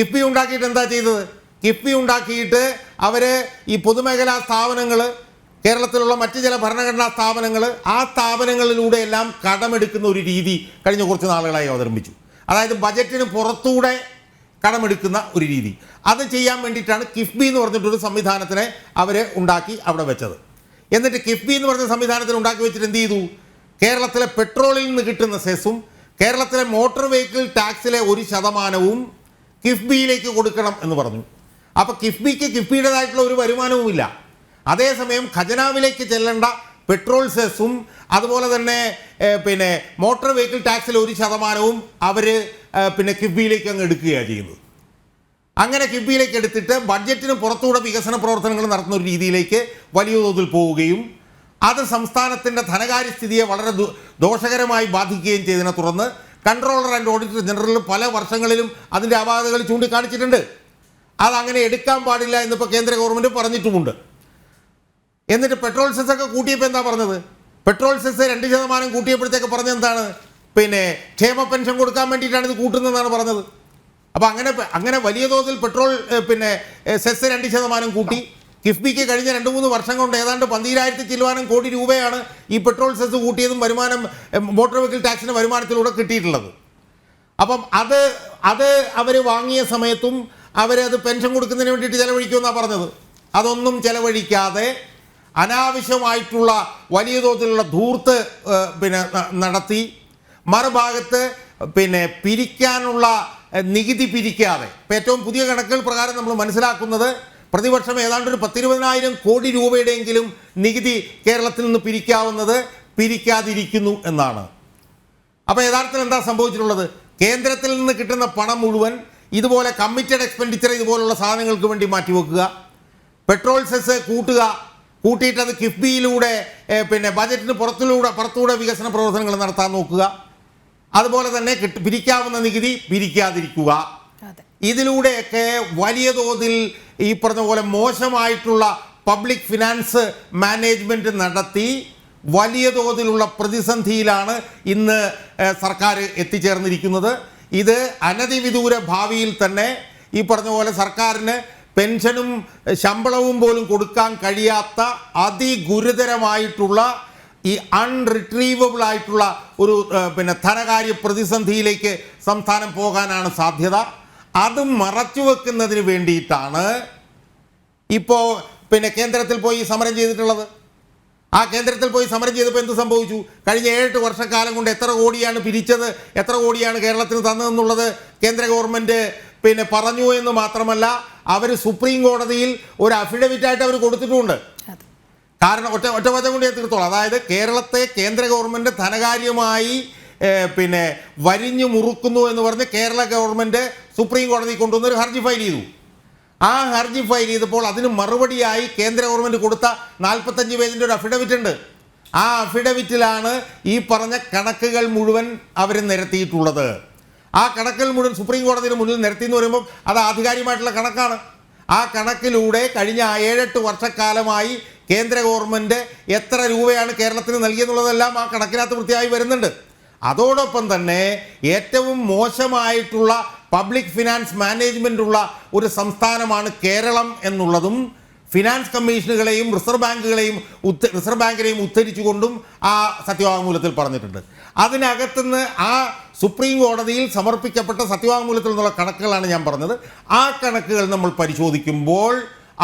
കിഫ്ബി ഉണ്ടാക്കിയിട്ട് എന്താ ചെയ്തത്? കിഫ്ബി ഉണ്ടാക്കിയിട്ട് അവർ ഈ പൊതുമേഖലാ സ്ഥാപനങ്ങൾ കേരളത്തിലുള്ള മറ്റ് ചില ഭരണഘടനാ സ്ഥാപനങ്ങൾ ആ സ്ഥാപനങ്ങളിലൂടെയെല്ലാം കടമെടുക്കുന്ന ഒരു രീതി കഴിഞ്ഞ കുറച്ച് നാളുകളായി അവതരിപ്പിച്ചു. അതായത് ബജറ്റിന് പുറത്തൂടെ കടമെടുക്കുന്ന ഒരു രീതി. അത് ചെയ്യാൻ വേണ്ടിയിട്ടാണ് കിഫ്ബി എന്ന് പറഞ്ഞിട്ടൊരു സംവിധാനത്തിനെ അവർ ഉണ്ടാക്കി അവിടെ വെച്ചത്. എന്നിട്ട് കിഫ്ബി എന്ന് പറഞ്ഞ സംവിധാനത്തിന് ഉണ്ടാക്കി വെച്ചിട്ട് എന്ത് ചെയ്തു? കേരളത്തിലെ പെട്രോളിൽ നിന്ന് കിട്ടുന്ന സെസ്സും കേരളത്തിലെ മോട്ടോർ വെഹിക്കിൾ ടാക്സിലെ ഒരു ശതമാനവും കിഫ്ബിയിലേക്ക് കൊടുക്കണം എന്ന് പറഞ്ഞു. അപ്പോൾ കിഫ്ബിക്ക് കിഫ്ബിയുടേതായിട്ടുള്ള ഒരു വരുമാനവുമില്ല. അതേസമയം ഖജനാവിലേക്ക് ചെല്ലേണ്ട പെട്രോൾ സെസ്സും അതുപോലെ തന്നെ പിന്നെ മോട്ടോർ വെഹിക്കിൾ ടാക്സിൽ ഒരു ശതമാനവും അവർ പിന്നെ കിഫ്ബിയിലേക്ക് അങ്ങ് എടുക്കുകയാണ് ചെയ്യുന്നത്. അങ്ങനെ കിഫ്ബിയിലേക്ക് എടുത്തിട്ട് ബഡ്ജറ്റിന് പുറത്തുകൂടെ വികസന പ്രവർത്തനങ്ങൾ നടത്തുന്ന ഒരു രീതിയിലേക്ക് വലിയ തോതിൽ പോവുകയും അത് സംസ്ഥാനത്തിന്റെ ധനകാര്യസ്ഥിതിയെ വളരെ ദോഷകരമായി ബാധിക്കുകയും ചെയ്തതിനെ തുടർന്ന് കൺട്രോളർ ആൻഡ് ഓഡിറ്റർ ജനറൽ പല വർഷങ്ങളിലും അതിന്റെ അപാകതകൾ ചൂണ്ടിക്കാണിച്ചിട്ടുണ്ട്. അതങ്ങനെ എടുക്കാൻ പാടില്ല എന്നിപ്പോൾ കേന്ദ്ര ഗവൺമെന്റ് പറഞ്ഞിട്ടുമുണ്ട്. എന്നിട്ട് പെട്രോൾ സെസ്സൊക്കെ കൂട്ടിയപ്പോൾ എന്താ പറഞ്ഞത്? പെട്രോൾ സെസ് രണ്ട് ശതമാനം കൂട്ടിയപ്പോഴത്തേക്ക് പറഞ്ഞത് എന്താണ്? പിന്നെ ക്ഷേമ പെൻഷൻ കൊടുക്കാൻ വേണ്ടിയിട്ടാണ് ഇത് കൂട്ടുന്നതെന്നാണ് പറഞ്ഞത്. അപ്പോൾ അങ്ങനെ അങ്ങനെ വലിയ തോതിൽ പെട്രോൾ പിന്നെ സെസ് രണ്ട് ശതമാനം കൂട്ടി. കിഫ്ബിക്ക് കഴിഞ്ഞ രണ്ട് മൂന്ന് വർഷം കൊണ്ട് ഏതാണ്ട് പന്തിരായിരത്തി ചില്ലുവാനം കോടി രൂപയാണ് ഈ പെട്രോൾ സെസ് കൂട്ടിയതും വരുമാനം മോട്ടോർ വെഹിക്കിൾ ടാക്സിന്റെ വരുമാനത്തിലൂടെ കിട്ടിയിട്ടുള്ളത്. അപ്പം അത് അത് അവർ വാങ്ങിയ സമയത്തും അവരത് പെൻഷൻ കൊടുക്കുന്നതിന് വേണ്ടിയിട്ട് ചിലവഴിക്കുമെന്നാണ് പറഞ്ഞത്. അതൊന്നും ചിലവഴിക്കാതെ അനാവശ്യമായിട്ടുള്ള വലിയ തോതിലുള്ള ധൂർത്ത് പിന്നെ നടത്തി മറുഭാഗത്ത് പിന്നെ പിരിക്കാനുള്ള നികുതി പിരിക്കാതെ. ഏറ്റവും പുതിയ കണക്കുകൾ പ്രകാരം നമ്മൾ മനസ്സിലാക്കുന്നത് പ്രതിവർഷം ഏതാണ്ട് ഒരു പത്തിരുപതിനായിരം കോടി രൂപയുടെയെങ്കിലും നികുതി കേരളത്തിൽ നിന്ന് പിരിക്കാവുന്നത് പിരിക്കാതിരിക്കുന്നു എന്നാണ്. അപ്പോൾ യഥാർത്ഥത്തിൽ എന്താ സംഭവിച്ചിട്ടുള്ളത്? കേന്ദ്രത്തിൽ നിന്ന് കിട്ടുന്ന പണം മുഴുവൻ ഇതുപോലെ കമ്മിറ്റഡ് എക്സ്പെൻഡിച്ചർ ഇതുപോലുള്ള സാധനങ്ങൾക്ക് വേണ്ടി മാറ്റിവെക്കുക. പെട്രോൾ സെസ് കൂട്ടുക. കൂട്ടിയിട്ട് അത് കിഫ്ബിയിലൂടെ പിന്നെ ബജറ്റിന് പുറത്തിലൂടെ പുറത്തൂടെ വികസന പ്രവർത്തനങ്ങൾ നടത്താൻ നോക്കുക. അതുപോലെ തന്നെ പിരിക്കാവുന്ന നികുതി പിരിക്കാതിരിക്കുക. ഇതിലൂടെയൊക്കെ വലിയ തോതിൽ ഈ പറഞ്ഞ പോലെ മോശമായിട്ടുള്ള പബ്ലിക് ഫിനാൻസ് മാനേജ്മെന്റ് നടത്തി വലിയ തോതിലുള്ള പ്രതിസന്ധിയിലാണ് ഇന്ന് സർക്കാർ എത്തിച്ചേർന്നിരിക്കുന്നത്. ഇത് അനധിവിദൂര ഭാവിയിൽ തന്നെ ഈ പറഞ്ഞ പോലെ സർക്കാരിന് പെൻഷനും ശമ്പളവും പോലും കൊടുക്കാൻ കഴിയാത്ത അതിഗുരുതരമായിട്ടുള്ള ഈ അൺറിട്രീവബിൾ ആയിട്ടുള്ള ഒരു പിന്നെ ധനകാര്യ പ്രതിസന്ധിയിലേക്ക് സംസ്ഥാനം പോകാനാണ് സാധ്യത. അത് മറച്ചു വെക്കുന്നതിന് വേണ്ടിയിട്ടാണ് ഇപ്പോൾ പിന്നെ കേന്ദ്രത്തിൽ പോയി സമരം ചെയ്തിട്ടുള്ളത്. ആ കേന്ദ്രത്തിൽ പോയി സമരം ചെയ്തപ്പോൾ എന്ത് സംഭവിച്ചു? കഴിഞ്ഞ ഏഴെട്ട് വർഷക്കാലം കൊണ്ട് എത്ര കോടിയാണ് പിരിച്ചത്? എത്ര കോടിയാണ് കേരളത്തിന് തന്നതെന്നുള്ളത് കേന്ദ്ര ഗവൺമെന്റ് പിന്നെ പറഞ്ഞു എന്ന് മാത്രമല്ല അവർ സുപ്രീം കോടതിയിൽ ഒരു അഫിഡവിറ്റായിട്ട് അവർ കൊടുത്തിട്ടുമുണ്ട് കാരണം ഒറ്റ ഒറ്റ വചം കൊണ്ട് ഞാൻ തീർത്തോളാം. അതായത് കേരളത്തെ കേന്ദ്ര ഗവൺമെന്റ് ധനകാര്യമായി പിന്നെ വരിഞ്ഞു മുറുക്കുന്നു എന്ന് പറഞ്ഞ് കേരള ഗവൺമെന്റ് സുപ്രീം കോടതി കൊണ്ടുവന്നൊരു ഹർജി ഫയൽ ചെയ്തു. ആ ഹർജി ഫയൽ ചെയ്തപ്പോൾ അതിന് മറുപടിയായി കേന്ദ്ര ഗവൺമെന്റ് കൊടുത്ത നാൽപ്പത്തഞ്ച് പേജിന്റെ ഒരു അഫിഡവിറ്റ് ഉണ്ട്. ആ അഫിഡവിറ്റിലാണ് ഈ പറഞ്ഞ കണക്കുകൾ മുഴുവൻ അവർ നിരത്തിയിട്ടുള്ളത്. ആ കണക്കുകൾ മുഴുവൻ സുപ്രീം കോടതിയുടെ മുന്നിൽ നിരത്തി എന്ന് പറയുമ്പോൾ അത് ആധികാരികമായിട്ടുള്ള കണക്കാണ്. ആ കണക്കിലൂടെ കഴിഞ്ഞ ഏഴെട്ട് വർഷക്കാലമായി കേന്ദ്ര ഗവൺമെന്റ് എത്ര രൂപയാണ് കേരളത്തിന് നൽകിയെന്നുള്ളതെല്ലാം ആ കണക്കിനകത്ത് വൃത്തിയായി വരുന്നുണ്ട്. അതോടൊപ്പം തന്നെ ഏറ്റവും മോശമായിട്ടുള്ള പബ്ലിക് ഫിനാൻസ് മാനേജ്മെന്റ് ഉള്ള ഒരു സംസ്ഥാനമാണ് കേരളം എന്നുള്ളതും ഫിനാൻസ് കമ്മീഷനുകളെയും റിസർവ് ബാങ്കുകളെയും റിസർവ് ബാങ്കിനെയും ഉദ്ധരിച്ചുകൊണ്ടും ആ സത്യവാങ്മൂലത്തിൽ പറഞ്ഞിട്ടുണ്ട്. അതിനകത്തുനിന്ന് ആ സുപ്രീം കോടതിയിൽ സമർപ്പിക്കപ്പെട്ട സത്യവാങ്മൂലത്തിൽ നിന്നുള്ള കണക്കുകളാണ് ഞാൻ പറഞ്ഞത്. ആ കണക്കുകൾ നമ്മൾ പരിശോധിക്കുമ്പോൾ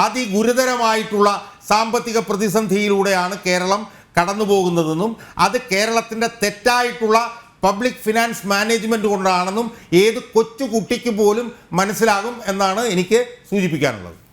അതിഗുരുതരമായിട്ടുള്ള സാമ്പത്തിക പ്രതിസന്ധിയിലൂടെയാണ് കേരളം കടന്നു പോകുന്നതെന്നും അത് കേരളത്തിന്റെ തെറ്റായിട്ടുള്ള പബ്ലിക് ഫിനാൻസ് മാനേജ്മെന്റ് കൊണ്ടാണെന്നും ഏത് കൊച്ചു കുട്ടിക്ക് പോലും മനസ്സിലാകും എന്നാണ് എനിക്ക് സൂചിപ്പിക്കാനുള്ളത്.